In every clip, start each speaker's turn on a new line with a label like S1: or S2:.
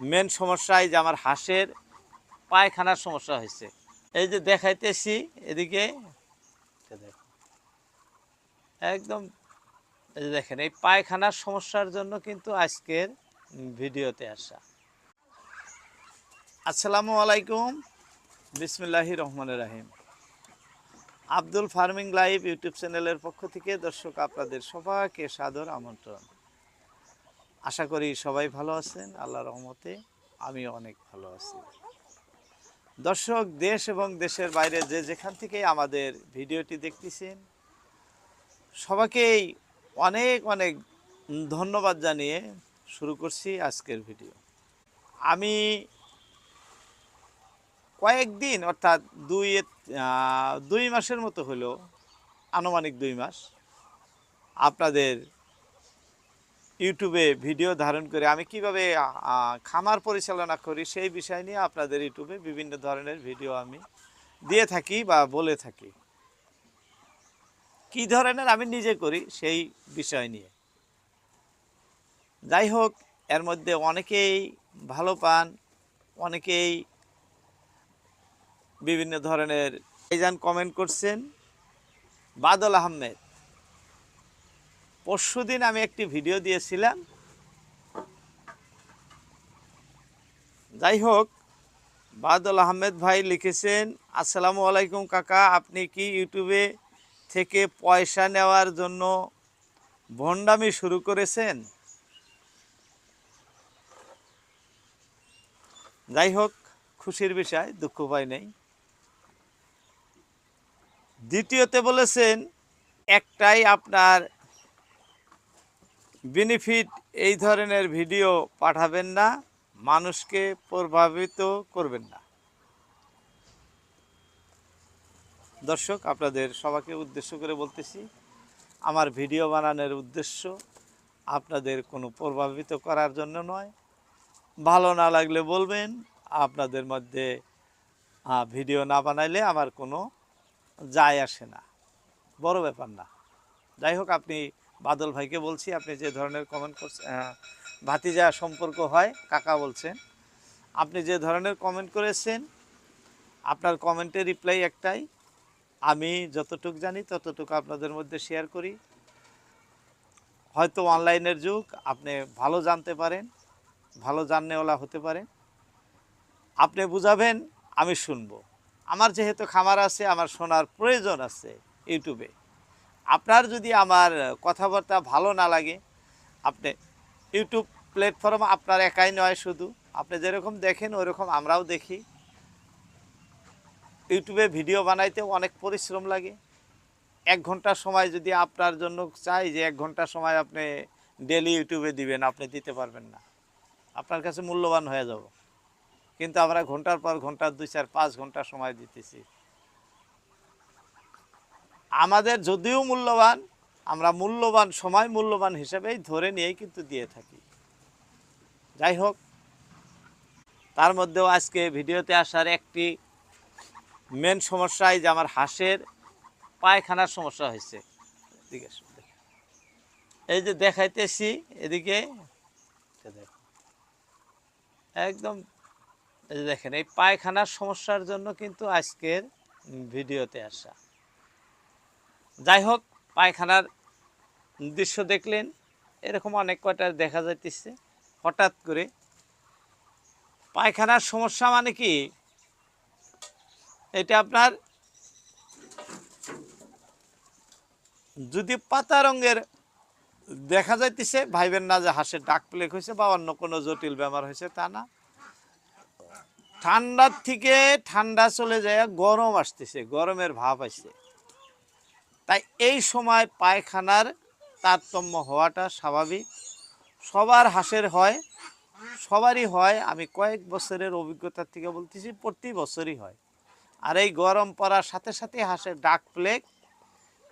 S1: Main সমস্যা এই যে আমার হাঁসের পায়খানার সমস্যা হয়েছে। এই যে দেখাইতেছি এদিকে। একদম, এই যে দেখেন, এই পায়খানার সমস্যার জন্য কিন্তু আজকের ভিডিওতে আসা। আসসালামু আলাইকুম। বিসমিল্লাহি রহমান রাহিম। আব্দুল ফার্মিং লাইভ ইউটিউব চ্যানেলের পক্ষ থেকে দর্শক আপনাদের সবাইকে সাদর আমন্ত্রণ। আশা করি সবাই ভালো আছেন আল্লাহ রহমতে আমি অনেক ভালো আছি। দর্শক, দেশ এবং দেশের বাইরে যে যেখান থেকে আমাদের ভিডিওটি দেখতেছেন, সবাইকেই অনেক অনেক ধন্যবাদ জানিয়ে শুরু করছি আজকের ভিডিও। আমি কয়েকদিন, অর্থাৎ দুই দুই মাসের মতো হলো, আনুমানিক দুই মাস, আপনাদের ইউটিউবে ভিডিও ধারণ করে আমি কীভাবে খামার পরিচালনা করি সেই বিষয় নিয়ে আপনাদের ইউটিউবে বিভিন্ন ধরনের ভিডিও আমি দিয়ে থাকি বা বলে থাকি। কি ধরনের আমি নিজে করি সেই বিষয় নিয়ে। যাই হোক, এর মধ্যে অনেকেই ভালো পান, অনেকেই বিভিন্ন ধরনের এইজান কমেন্ট করছেন। বাদল আহমেদ পরশুদিন আমি একটি ভিডিও দিয়েছিলাম। যাই হোক বাদল আহমেদ ভাই লিখেছেন, আসসালামু আলাইকুম কাকা, আপনি কি ইউটিউবে থেকে পয়সা নেওয়ার জন্য ভণ্ডামি শুরু করেছেন? যাই হোক খুশির বিষয়, দুঃখ পাই নেই। দ্বিতীয়তে বলেছেন, একটাই আপনার বেনিফিট এই ধরনের ভিডিও পাঠাবেন না, মানুষকে প্রভাবিত করবেন না। দর্শক, আপনাদের সবাইকে উদ্দেশ্য করে বলতেছি, আমার ভিডিও বানানোর উদ্দেশ্য আপনাদের কোনো প্রভাবিত করার জন্য নয়। ভালো না লাগলে বলবেন, আপনাদের মধ্যে ভিডিও না বানাইলে আমার কোনো যায় আসে না। বড় ব্যাপার না। যাই হোক, আপনি বাদল ভাইকে বলছি, আপনি যে ধরনের কমেন্ট করছেন ভাতিজা সম্পর্ক হয়, কাকা বলছেন, আপনি যে ধরনের কমেন্ট করেছেন, আপনার কমেন্টের রিপ্লাই একটাই, আমি যতটুক জানি ততটুকু আপনাদের মধ্যে শেয়ার করি। হয়তো অনলাইনের যুগ, আপনি ভালো জানতে পারেন, ভালো জাননেওয়ালা হতে পারেন। আপনি বুঝাবেন, আমি শুনব। আমার যেহেতু খামার আছে, আমার শোনার প্রয়োজন আছে, ইউটিউবে। আপনার যদি আমার কথাবার্তা ভালো না লাগে, আপনি ইউটিউব প্ল্যাটফর্ম আপনার একাই নয় শুধু, আপনি যেরকম দেখেন ওরকম আমরাও দেখি। ইউটিউবে ভিডিও বানাইতে অনেক পরিশ্রম লাগে। এক ঘণ্টা সময় যদি আপনার জন্য চাই যে এক ঘণ্টা সময় আপনি ডেলি ইউটিউবে দিবেন, আপনি দিতে পারবেন না। আপনার কাছে মূল্যবান হয়ে যাব। কিন্তু আমরা ঘণ্টার পর ঘণ্টা, দুই চার, পাঁচ ঘণ্টা সময় দিতেছি। আমাদের যদিও মূল্যবান, আমরা মূল্যবান সময় মূল্যবান হিসেবেই ধরে নিয়েই কিন্তু দিয়ে থাকি। যাই হোক, তার মধ্যেও আজকে ভিডিওতে আসার একটি মেন সমস্যা এই যে আমার হাঁসের পায়খানার সমস্যা হয়েছে। দেখো। এই যে দেখাইতেছি, এদিকে একদম, এই যে দেখেন, এই পায়খানার সমস্যার জন্য কিন্তু আজকের ভিডিওতে আসা। যাই হোক পায়খানার দৃশ্য দেখলেন, এরকম অনেক কয়টা দেখা যাইতেছে। হঠাৎ করে পায়খানার সমস্যা মানে কি? এটা আপনার যদি পাতা রঙের দেখা যাইতেছে, ভাইবেন না যে হাঁসের ডাক প্লেগ হয়েছে বা অন্য কোনো জটিল বেমার হয়েছে, তা না। ঠান্ডার থেকে ঠান্ডা চলে যায় গরম আসতেছে, গরমের ভাব আসছে। তাই এই সময় পায়খানার তারতম্য হওয়াটা স্বাভাবিক। সবার হাঁসের হয়, সবারই হয়। আমি কয়েক বছরের অভিজ্ঞতার থেকে বলতেছি, প্রতি বছরই হয়। আর এই গরম পড়ার সাথে সাথে হাঁসের ডাক প্লেগ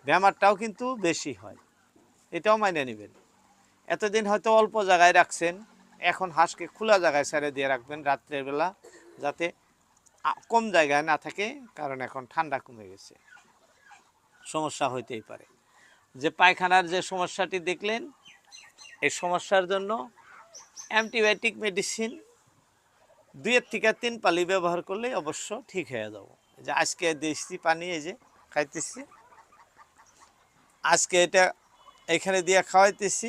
S1: ব্যামারটাও কিন্তু বেশি হয়। এটাও মাইনে নেবেন। এতদিন হয়তো অল্প জায়গায় রাখছেন, এখন হাঁসকে খোলা জায়গায় ছেড়ে দিয়ে রাখবেন রাত্রের বেলা যাতে কম জায়গায় না থাকে, কারণ এখন ঠান্ডা কমে গেছে। সমস্যা হইতেই পারে। যে পায়খানার যে সমস্যাটি দেখলেন, এই সমস্যার জন্য অ্যান্টিবায়োটিক মেডিসিন দুইয়ের থেকে তিন পালি ব্যবহার করলেই অবশ্য ঠিক হয়ে যাব। যে আজকে দিয়েছি পানি এই যে খাইতেছি, আজকে এটা এখানে দিয়ে খাওয়াইতেছি,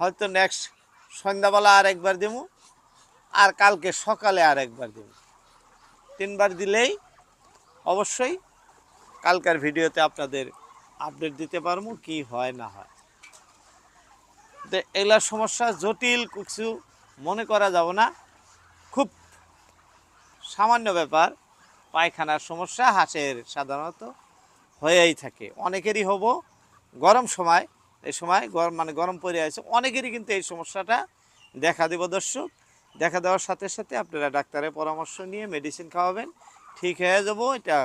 S1: হয়তো নেক্সট সন্ধ্যাবেলা আর একবার দেবো আর কালকে সকালে আর একবার দেবো তিনবার দিলেই অবশ্যই কালকার ভিডিওতে আপনাদের আপডেট দিতে পারব কি হয় না হয়। তো এগুলা সমস্যা জটিল, কিছু মনে করা যাব না। খুব সামান্য ব্যাপার, পায়খানার সমস্যা হাঁসের সাধারণত হয়েই থাকে। অনেকেরই হব গরম সময়, এই সময় গরম মানে গরম পড়ে আছে, অনেকেরই কিন্তু এই সমস্যাটা দেখা দেব দর্শক। দেখা দেওয়ার সাথে সাথে আপনারা ডাক্তারের পরামর্শ নিয়ে মেডিসিন খাওয়াবেন। ঠিক হয়ে যাব, এটা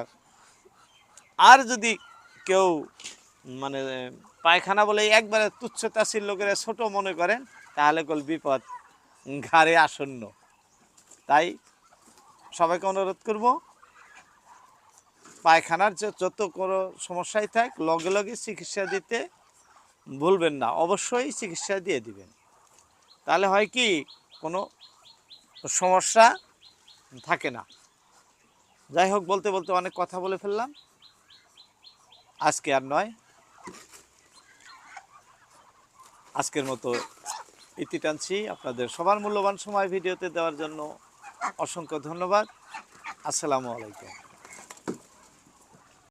S1: আর যদি কেউ মানে পায়খানা বলে একবারে তুচ্ছ তাসির লোকেরা ছোট মনে করেন, তাহলে কল বিপদ ঘাড়ে আসন্ন। তাই সবাইকে অনুরোধ করব, পায়খানার যে যত কোনো সমস্যাই থাক, লগে লগে চিকিৎসা দিতে ভুলবেন না, অবশ্যই চিকিৎসা দিয়ে দিবেন। তাহলে হয় কি, কোনো সমস্যা থাকে না। যাই হোক, বলতে বলতে অনেক কথা বলে ফেললাম। আজকে আর নয়। আজকের মতো ইতি টানছি। আপনাদের সবার মূল্যবান সময় ভিডিওতে দেওয়ার জন্য অসংখ্য ধন্যবাদ। আসসালামু আলাইকুম।